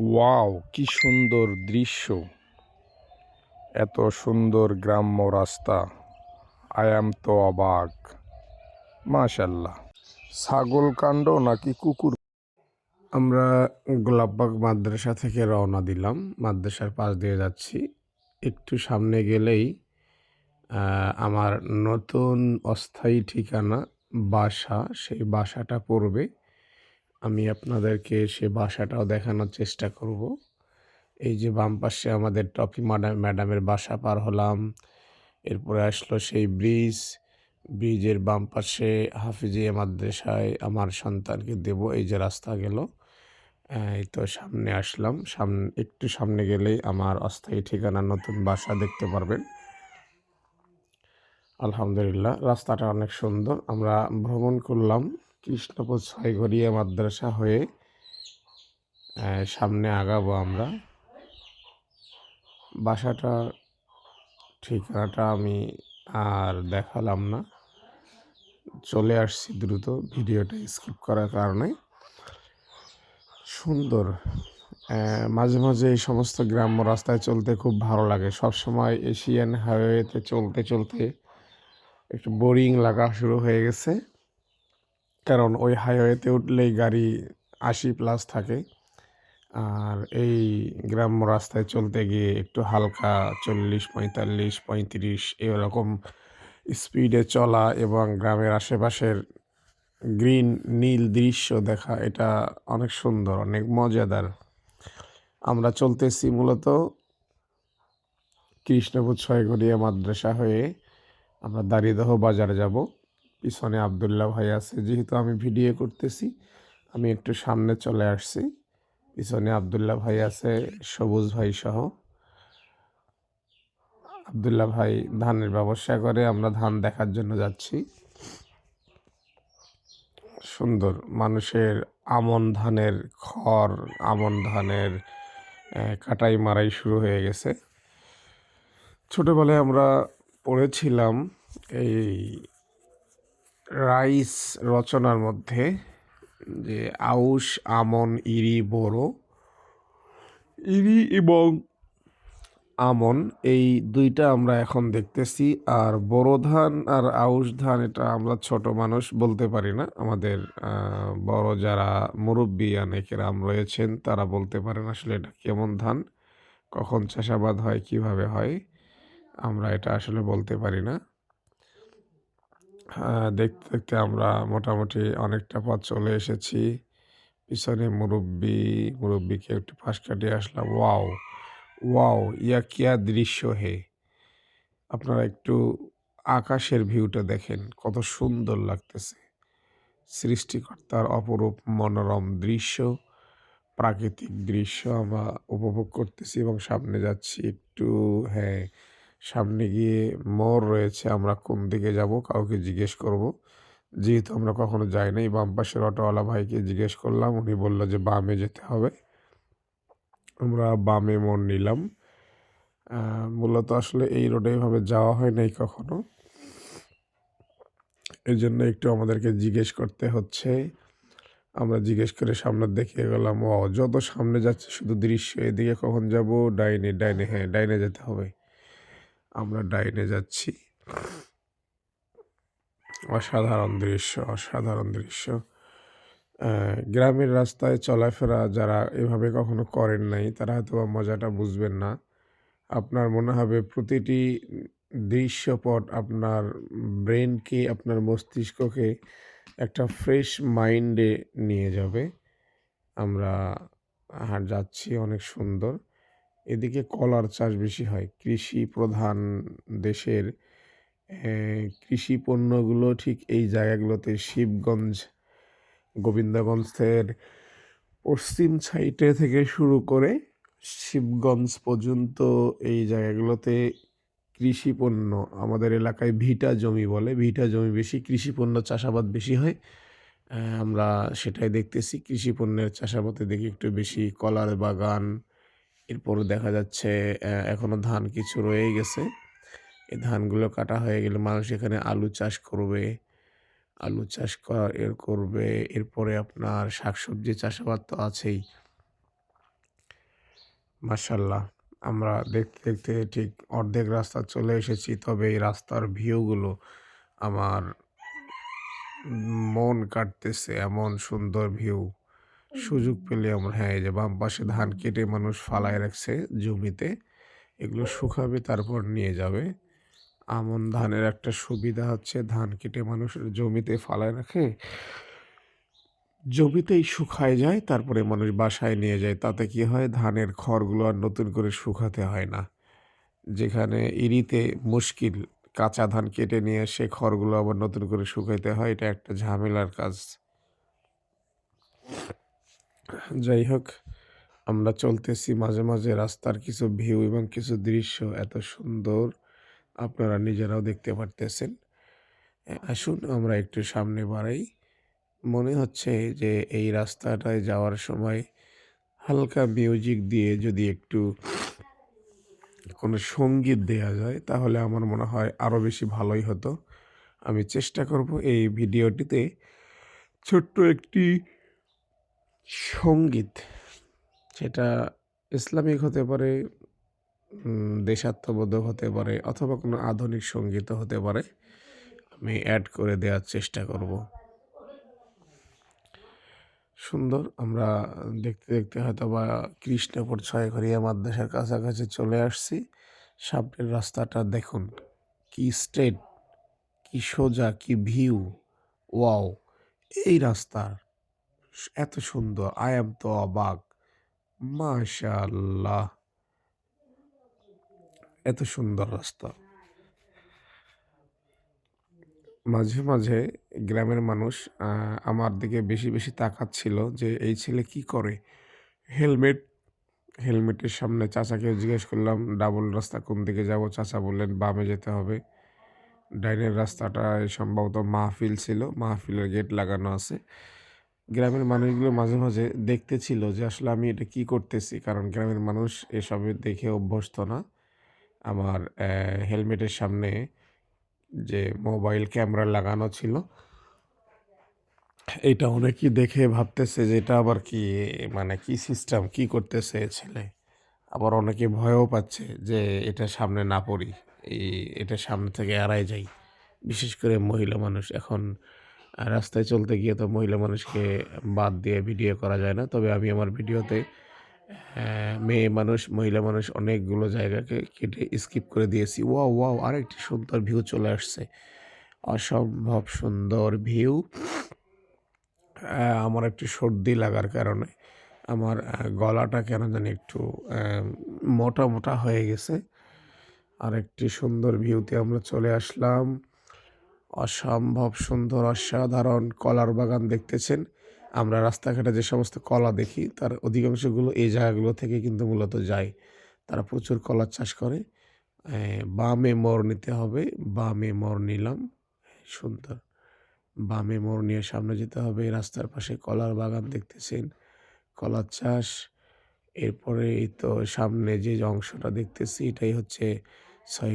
Wow, কি সুন্দর দৃশ্য। এত সুন্দর গ্রাম্য রাস্তা। আয়াম তো অবাক। মাশাল্লাহ। ছাগল কাণ্ড নাকি কুকুর? আমরা গোলাপবাগ মাদ্রাসা থেকে রওনা দিলাম। মাদ্রাসার পাশ দিয়ে যাচ্ছি। একটু সামনে গেলেই আমার নতুন অস্থায়ী ঠিকানা বাসা। সেই বাসাটা পড়বে আমি আপনাদেরকে সে বাসাটাও দেখানোর চেষ্টা করব। এই যে বাম পাশে আমাদের টপি ম্যাডাম ম্যাডামের বাসা পার হলাম। এরপরে আসলো সেই ব্রিজ। ব্রিজের বাম পাশে হাফিজিয়া মাদ্রাসায় আমার সন্তানকে দেব। এই যে রাস্তা গেল। এই তো সামনে আসলাম। সামনে একটু সামনে গেলেই আমার অস্থায়ী ঠিকানা নতুন বাসা দেখতে পারবেন। আলহামদুলিল্লাহ, রাস্তাটা অনেক সুন্দর। আমরা ভ্রমণ করলাম। কৃষ্ণপুর ছয়ঘরিয়া মাদ্রাসা হয়ে সামনে আগাবো আমরা। বাসাটা, ঠিকানাটা আমি আর দেখালাম না। চলে আসছি দ্রুত ভিডিওটা স্কিপ করার কারণে। সুন্দর মাঝে মাঝে এই সমস্ত গ্রাম্য রাস্তায় চলতে খুব ভালো লাগে। সব সময় এশিয়ান হাইওয়েতে চলতে চলতে একটু বোরিং লাগা শুরু হয়ে গেছে। কারণ ওই হাইওয়েতে উঠলেই গাড়ি আশি প্লাস থাকে। আর এই গ্রাম্য রাস্তায় চলতে গিয়ে একটু হালকা চল্লিশ, পঁয়তাল্লিশ, পঁয়ত্রিশ এরকম স্পিডে চলা এবং গ্রামের আশেপাশের গ্রিন নীল দৃশ্য দেখা, এটা অনেক সুন্দর, অনেক মজাদার। আমরা চলতেছি মূলত কৃষ্ণপুর, ছয়গড়িয়া মাদ্রাসা হয়ে আমরা দাঁড়িয়েদহ বাজারে যাব। পিছনে আবদুল্লাহ ভাই আছে। যেহেতু আমি ভিডিও করতেছি, আমি একটু সামনে চলে আসছি। পিছনে আবদুল্লাহ ভাই আছে, সবুজ ভাই সহ। আবদুল্লাহ ভাই ধানের ব্যবসা করে, আমরা ধান দেখার জন্য যাচ্ছি। সুন্দর মানুষের আমন ধানের খড়, আমন ধানের কাটাই মারাই শুরু হয়ে গেছে। ছোটবেলায় আমরা পড়েছিলাম এই রাইস রচনার মধ্যে যে আউশ, আমন, ইরি, বোরো। ইরি এবং আমন, এই দুইটা আমরা এখন দেখতেছি। আর বোরো ধান আর আউশ ধান, এটা আমরা ছোট মানুষ বলতে পারি না। আমাদের বড় যারা মুরব্বী অনেকেরাম রয়েছেন, তারা বলতে পারেন আসলে এটা কেমন ধান, কখন চাষাবাদ হয়, কীভাবে হয়। আমরা এটা আসলে বলতে পারি না। দেখতে দেখতে আমরা মোটামুটি অনেকটা পথ চলে এসেছি। পিছনে মুরব্বি, মুরব্বিকে একটু পাশ কাটিয়ে আসলাম। ওয়াও ওয়াও ইয়া কিয়া দৃশ্য হে। আপনারা একটু আকাশের ভিউটা দেখেন, কত সুন্দর লাগতেছে। সৃষ্টিকর্তার অপরূপ মনোরম দৃশ্য, প্রাকৃতিক দৃশ্য আমরা উপভোগ করতেছি এবং সামনে যাচ্ছি একটু হ্যাঁ সামনে গিয়ে মোড় রয়েছে, আমরা কোন দিকে যাব কাউকে জিজ্ঞেস করব। যেহেতু আমরা কখনো যাই নাই, বাম পাশের অটোওয়ালা ভাইকে জিজ্ঞেস করলাম, উনি বলল যে বামে যেতে হবে। আমরা বামে মোড় নিলাম। মূলত আসলে এই রোডে এভাবে যাওয়া হয় নাই কখনো। এই জন্য একটু আমাদেরকে জিজ্ঞেস করতে হচ্ছে। আমরা জিজ্ঞেস করে সামনের দেখে গেলাম, ও, যত সামনে যাচ্ছে শুধু দৃশ্য, এদিকে কখন যাব? ডাইনে ডাইনে হ্যাঁ ডাইনে যেতে হবে। আমরা ডাইনে যাচ্ছি। অসাধারণ দৃশ্য অসাধারণ দৃশ্য। গ্রামের রাস্তায় চলাফেরা যারা এভাবে কখনো করেন নাই, তারা হয়তো মজাটা বুঝবেন না। আপনার মনে হবে প্রতিটি দৃশ্যপট আপনার ব্রেনকে, আপনার মস্তিষ্ককে একটা ফ্রেশ মাইন্ডে নিয়ে যাবে। আমরা যাচ্ছি অনেক সুন্দর। এদিকে কলার চাষ বেশি হয়। কৃষি প্রধান দেশের কৃষি পণ্যগুলো ঠিক এই জায়গাগুলোতে শিবগঞ্জ, গোবিন্দগঞ্জের পশ্চিম সাইটে থেকে শুরু করে শিবগঞ্জ পর্যন্ত এই জায়গাগুলোতে কৃষি পণ্য, আমাদের এলাকায় ভিটা জমি বলে, ভিটা জমি বেশি, কৃষি পণ্য চাষাবাদ বেশি হয়। আমরা সেটাই দেখতেছি, কৃষি পণ্যের চাষাবাদে দেখি একটু বেশি কলার বাগান এরপরে দেখা যাচ্ছে আহ, এখনও ধান কিছু রয়ে গেছে। এই ধানগুলো কাটা হয়ে গেলে মানুষ এখানে আলু চাষ করবে আলু চাষ করা এর করবে। এরপরে আপনার শাকসবজি চাষাবাদ তো আছেই। মাশাল্লাহ আমরা দেখতে দেখতে ঠিক অর্ধেক রাস্তা চলে এসেছি তবে এই রাস্তার ভিউগুলো আমার মন কাটতেছে এমন সুন্দর ভিউ। সুযোগ পেলে আমরা হ্যাঁ এই যে বাম পাশে ধান কেটে মানুষ ফালায় রাখছে জমিতে এগুলো শুকাবে তারপর নিয়ে যাবে। আমন ধানের একটা সুবিধা হচ্ছে ধান কেটে মানুষ জমিতে ফালায় রাখে। জমিতেই শুকায় যায় তারপরে মানুষ বাসায় নিয়ে যায়। তাতে কি হয়? ধানের খড়গুলো আর নতুন করে শুকাতে হয় না। যেখানে ইরিতে মুশকিল কাঁচা ধান কেটে নিয়ে সে খড়গুলো আবার নতুন করে শুকাইতে হয় এটা একটা ঝামেলার কাজ। যাই হোক, আমরা চলতেছি মাঝে মাঝে রাস্তার কিছু ভিউ এবং কিছু দৃশ্য এত সুন্দর আপনারা নিজেরাও দেখতে পারতেছেন। আসুন আমরা একটু সামনে বাড়াই। মনে হচ্ছে যে এই রাস্তাটায় যাওয়ার সময় হালকা মিউজিক দিয়ে যদি একটু কোনো সংগীত দেয়া যায়, তাহলে আমার মনে হয় আরও বেশি ভালোই হতো। আমি চেষ্টা করব এই ভিডিওটিতে ছোট্ট একটি সংগীত, সেটা ইসলামিক হতে পারে দেশাত্মবোধক হতে পারে, অথবা কোনো আধুনিক সঙ্গীতও হতে পারে, আমি অ্যাড করে দেওয়ার চেষ্টা করব। সুন্দর, আমরা দেখতে দেখতে হয়তো বা কৃষ্ণপুর ছয়ঘরিয়া মাদ্রাসার কাছাকাছি চলে আসছি। সামনের রাস্তাটা দেখুন, কি স্ট্রেট কি সোজা, কি ভিউ ওয়াও এই রাস্তা এত সুন্দর। আই এম তো অবাক। মাশাআল্লাহ। এত সুন্দর রাস্তা। মাঝে মাঝে গ্রামের মানুষ আমার দিকে বেশি বেশি তাকাচ্ছিল যে এই ছেলে কি করে? হেলমেট, হেলমেটের সামনে চাচাকে জিজ্ঞেস করলাম, ডাবল রাস্তা কোন দিকে যাব? চাচা বললেন, বামে যেতে হবে। ডাইনের রাস্তাটা সম্ভবত মাহফিল ছিল, মাহফিলের গেট লাগানো আছে। গ্রামের মানুষগুলো মাঝে মাঝে দেখতে ছিল যে আসলে আমি এটা কি করতেছি, কারণ গ্রামের মানুষ এসবে দেখে অভ্যস্ত না। আমার হেলমেটের সামনে যে মোবাইল ক্যামেরা লাগানো ছিল, এটা অনেকেই দেখে ভাবতেছে যে এটা আবার কি মানে কি সিস্টেম কি করতেছে ছেলে? আবার অনেকে ভয়ও পাচ্ছে যে এটা সামনে না পড়ি, এই, এটা সামনে থেকে এড়াই যাই। বিশেষ করে মহিলা মানুষ এখন রাস্তায় চলতে গিয়ে তো মহিলা মানুষকে বাদ দিয়ে ভিডিও করা যায় না। তবে আমি আমার ভিডিওতে মেয়ে মানুষ, মহিলা মানুষ অনেকগুলো জায়গাকে কেটে স্কিপ করে দিয়েছি। ওয়াও ওয়াও আরেকটি সুন্দর ভিউ চলে আসছে। অসম্ভব সুন্দর ভিউ আমার একটু সর্দি লাগার কারণে আমার গলাটা কেন জানি একটু মোটা মোটা হয়ে গেছে। আর একটি সুন্দর ভিউতে আমরা চলে আসলাম। অসম্ভব সুন্দর, অসাধারণ কলার বাগান দেখতেছেন। আমরা রাস্তাঘাটে যে সমস্ত কলা দেখি, তার অধিকাংশগুলো এই জায়গাগুলো থেকে কিন্তু মূলত যায়। তারা প্রচুর কলার চাষ করে। বামে মোড় নিতে হবে, বামে মোড় নিলাম। সুন্দর। বামে মোড় নিয়ে সামনে যেতে হবে রাস্তার পাশে কলার বাগান দেখতেছেন। কলার চাষ, এরপরে তো সামনে যে অংশটা দেখতেছি, এটাই হচ্ছে ছয়